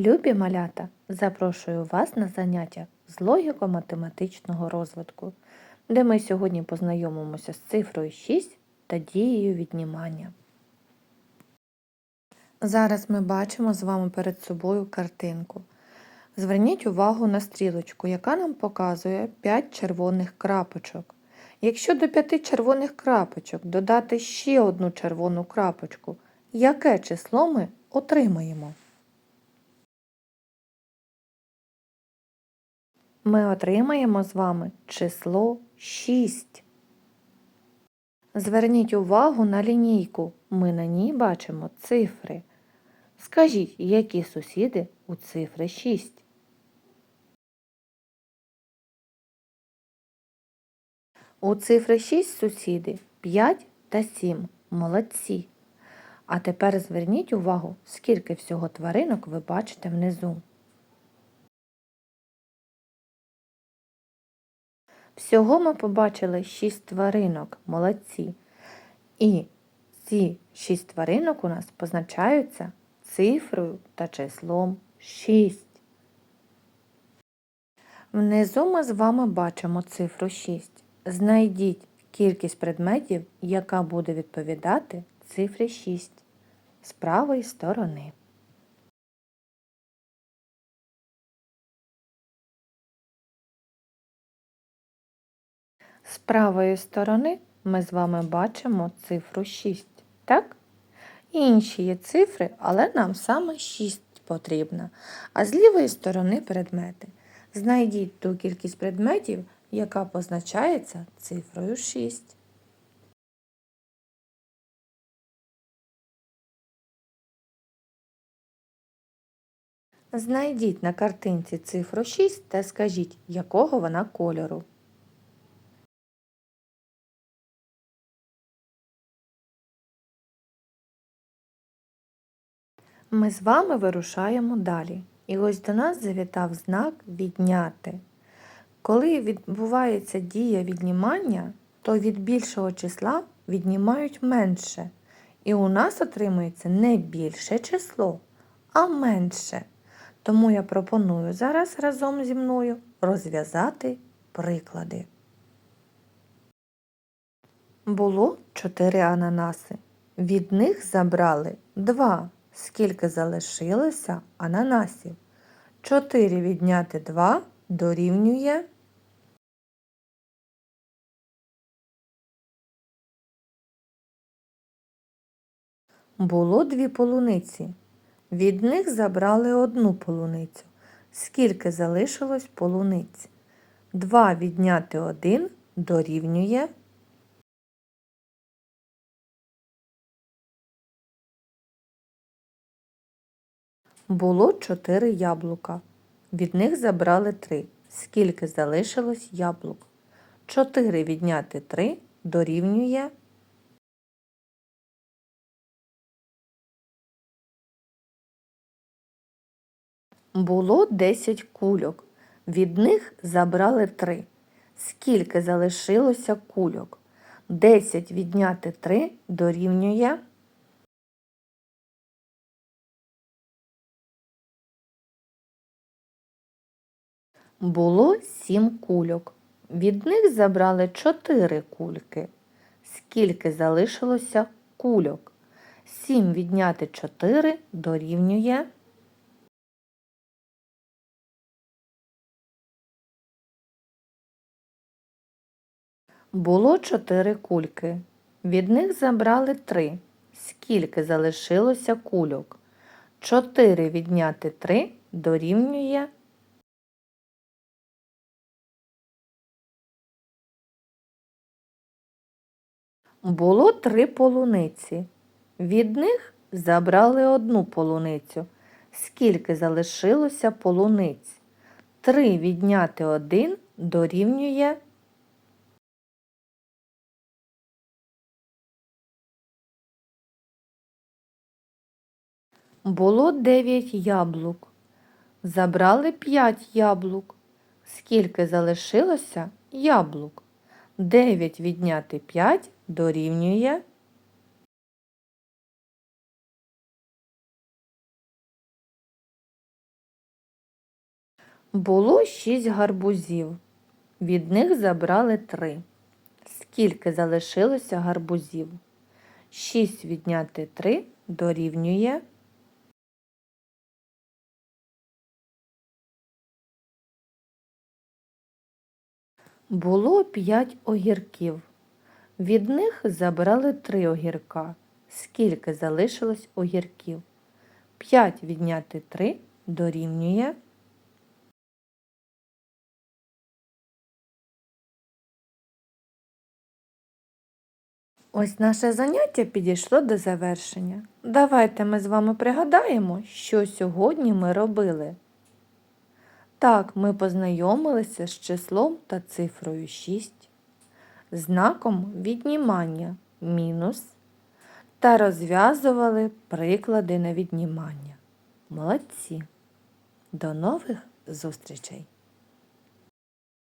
Любі малята, запрошую вас на заняття з логіко-математичного розвитку, де ми сьогодні познайомимося з цифрою 6 та дією віднімання. Зараз ми бачимо з вами перед собою картинку. Зверніть увагу на стрілочку, яка нам показує 5 червоних крапочок. Якщо до 5 червоних крапочок додати ще одну червону крапочку, яке число ми отримаємо? Ми отримаємо з вами число 6. Зверніть увагу на лінійку. Ми на ній бачимо цифри. Скажіть, які сусіди у цифри 6? У цифри 6 сусіди 5 та 7. Молодці. А тепер зверніть увагу, скільки всього тваринок ви бачите внизу. Всього ми побачили 6 тваринок, молодці. І ці 6 тваринок у нас позначаються цифрою та числом 6. Внизу ми з вами бачимо цифру 6. Знайдіть кількість предметів, яка буде відповідати цифрі 6 з правої сторони. З правої сторони ми з вами бачимо цифру 6, так? Інші є цифри, але нам саме 6 потрібно. А з лівої сторони предмети. Знайдіть ту кількість предметів, яка позначається цифрою 6. Знайдіть на картинці цифру 6 та скажіть, якого вона кольору. Ми з вами вирушаємо далі. І ось до нас завітав знак відняти. Коли відбувається дія віднімання, то від більшого числа віднімають менше. І у нас отримується не більше число, а менше. Тому я пропоную зараз разом зі мною розв'язати приклади. Було чотири ананаси. Від них забрали два. Скільки залишилося ананасів? 4 відняти 2 дорівнює. Було дві полуниці. Від них забрали одну полуницю. Скільки залишилось полуниць? 2 відняти 1 дорівнює. Було чотири яблука. Від них забрали три. Скільки залишилось яблук? Чотири відняти три дорівнює. Було десять кульок. Від них забрали три. Скільки залишилося кульок? Десять відняти три дорівнює. Було сім кульок. Від них забрали чотири кульки. Скільки залишилося кульок? Сім відняти чотири дорівнює. Було чотири кульки. Від них забрали три. Скільки залишилося кульок? Чотири відняти три дорівнює. Було три полуниці. Від них забрали одну полуницю. Скільки залишилося полуниць? Три відняти один дорівнює. Було дев'ять яблук. Забрали п'ять яблук. Скільки залишилося яблук? Дев'ять відняти п'ять дорівнює. Було шість гарбузів. Від них забрали три. Скільки залишилося гарбузів? Шість відняти три дорівнює. Було п'ять огірків. Від них забрали три огірка. Скільки залишилось огірків? П'ять відняти три дорівнює. Ось наше заняття підійшло до завершення. Давайте ми з вами пригадаємо, що сьогодні ми робили. Так, ми познайомилися з числом та цифрою 6, знаком віднімання мінус та розв'язували приклади на віднімання. Молодці! До нових зустрічей!